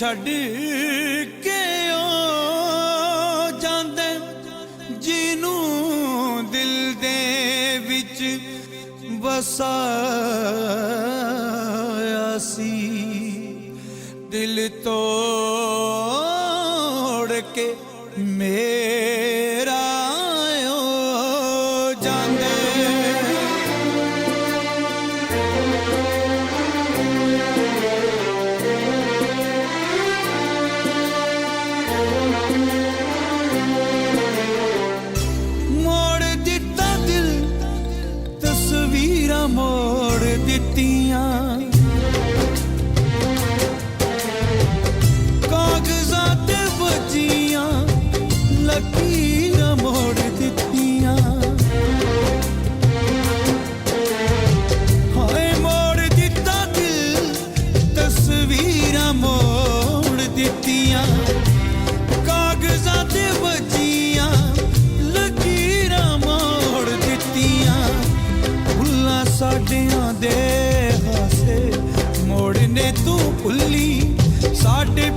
ਛੱਡ ਕੇ ਉਹ ਜਾਂਦੇ? ਜਿਹਨੂੰ ਦਿਲ ਦੇ ਵਿੱਚ ਵਸਾਇਆ ਸੀ। ਦਿਲ ਤੋਂ ਮੋੜ ਦਿੱਤੀਆਂ। ਸਾਡਿਆਂ ਦੇ ਹਾਸੇ ਮੋੜਨੇ ਤੂੰ ਭੁੱਲੀ ਸਾਡੇ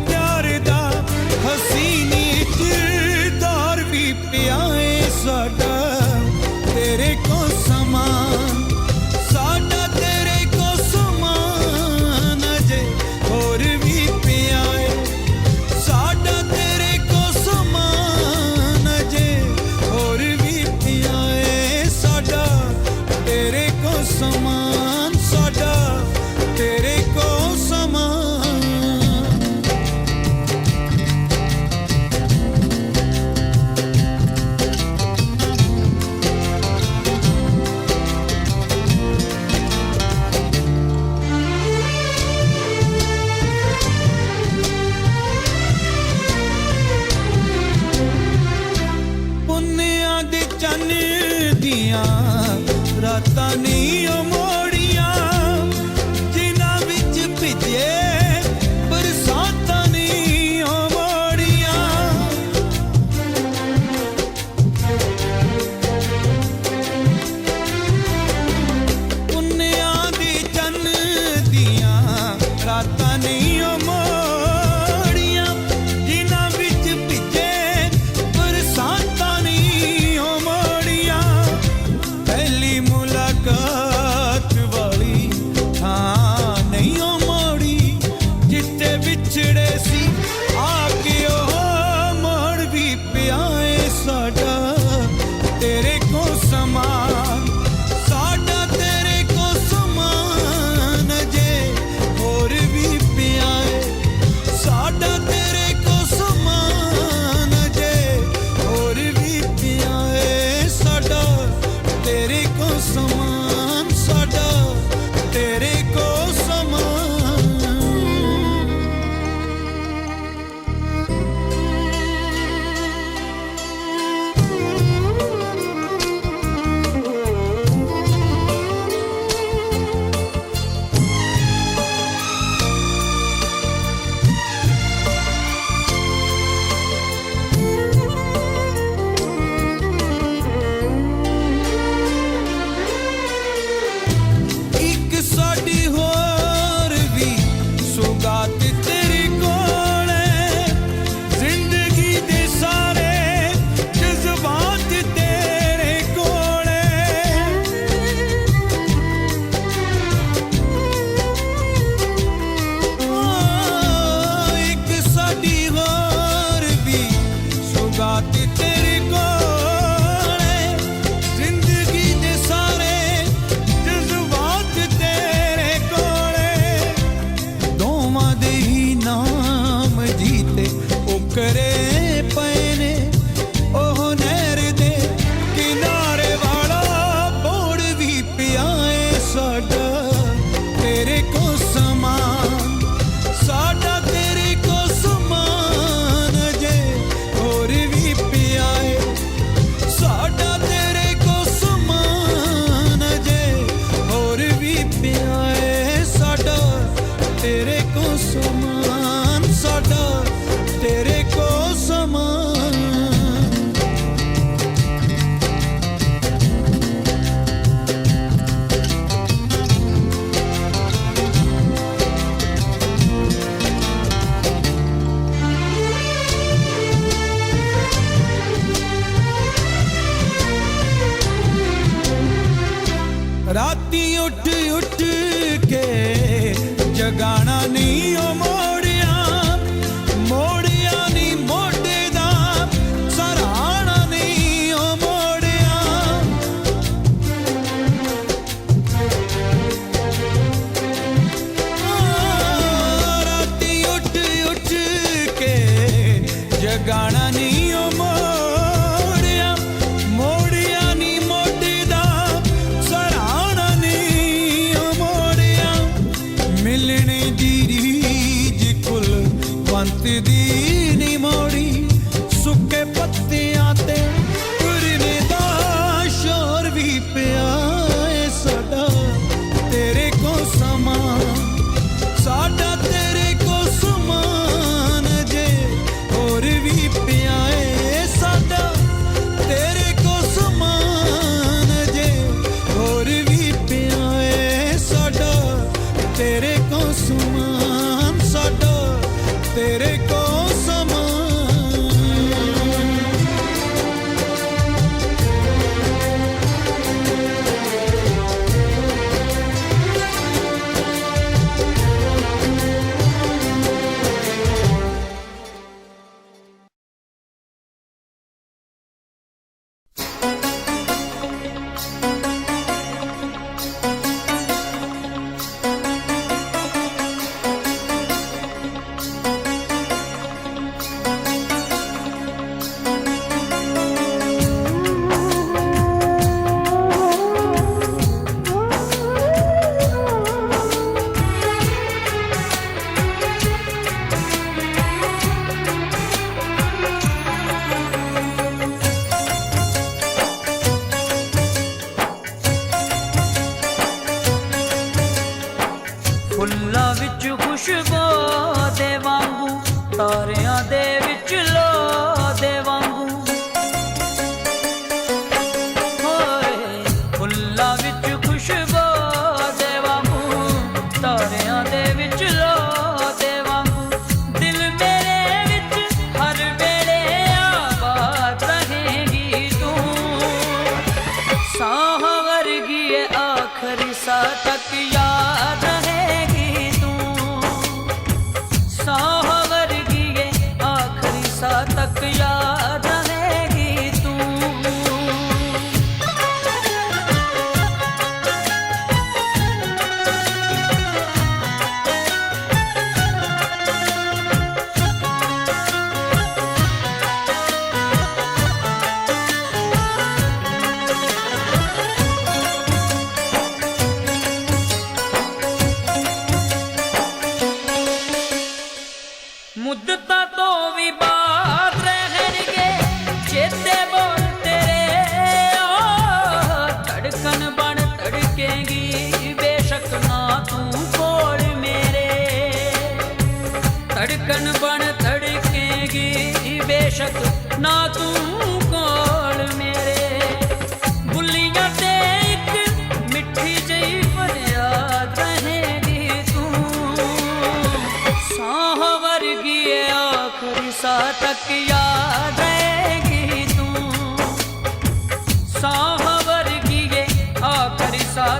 Good.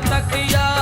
तकिया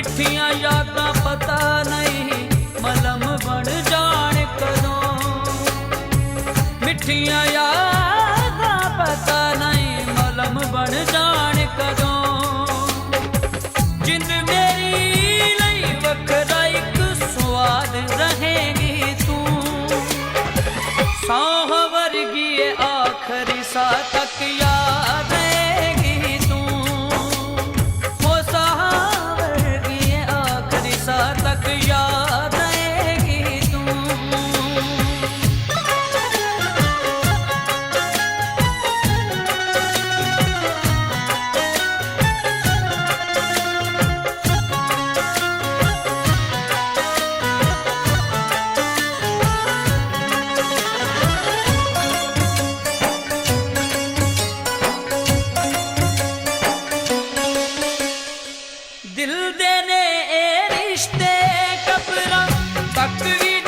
मिठिया याद पता नहीं, मलम बन जान करो। मिठिया याद पता नहीं, मलम बन जान कदों जिन मेरी बखरा इक स्वाद रहेगी तू। सौ वर्गी आखरी सा तकिया ਦਿਲ ਦੇ ਨੇ ਇਹ ਰਿਸ਼ਤੇ ਕਬਰਾਂ ਤੱਕ ਵੀ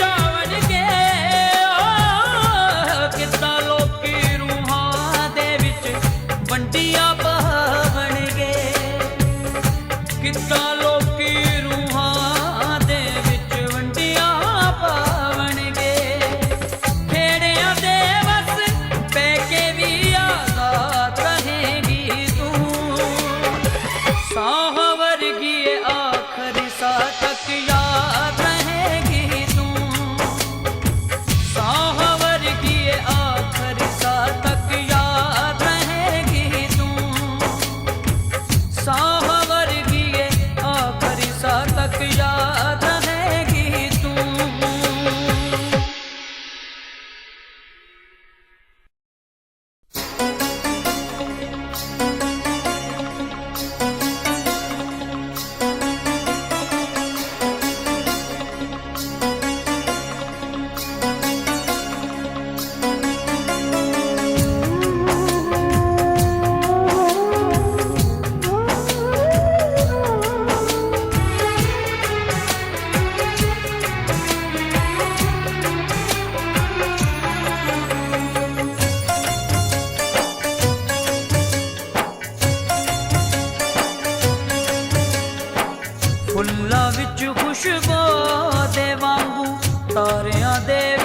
দেবাঙ্গু তরে দেব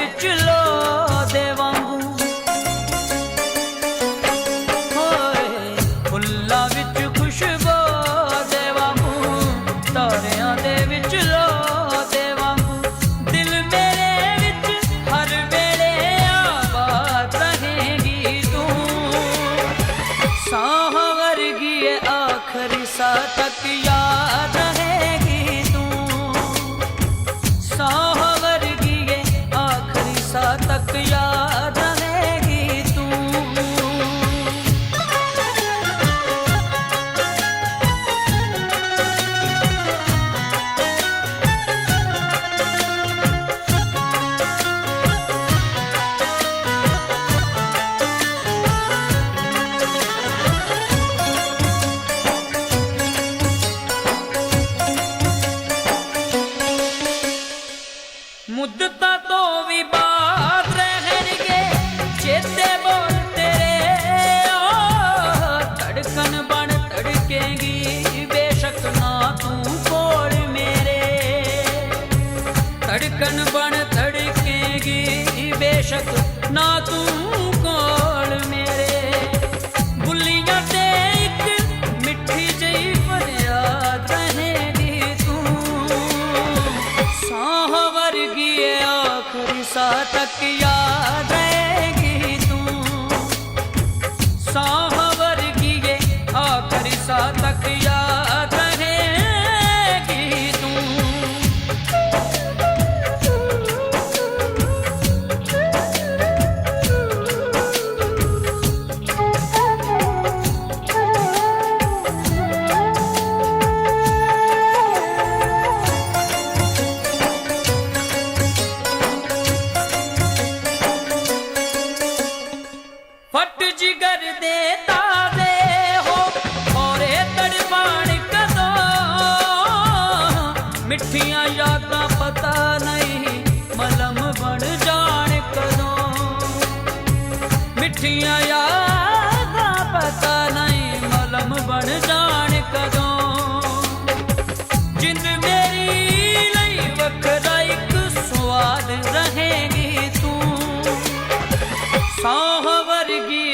ਮੁੱਦਤਾਂ ਤੋਂ ਤੱਕ ਯਾਦ ਰਹੇਗੀ ਮਿੱਠੀਆਂ ਯਾਦਾਂ ਪਤਾ ਨਹੀਂ, ਮਲਮ ਬਣ ਜਾਣ ਕਦੋਂ? ਮਿੱਠੀਆਂ ਯਾਦਾਂ ਪਤਾ ਨਹੀਂ, ਮਲਮ ਬਣ ਜਾਣ ਕਦੋਂ? ਜਿੰਦ ਮੇਰੀ ਲਈ ਵੱਖਰਾ ਇੱਕ ਸਵਾਦ ਰਹੇਗੀ ਤੂੰ। ਸਾਹ ਵਰਗੀ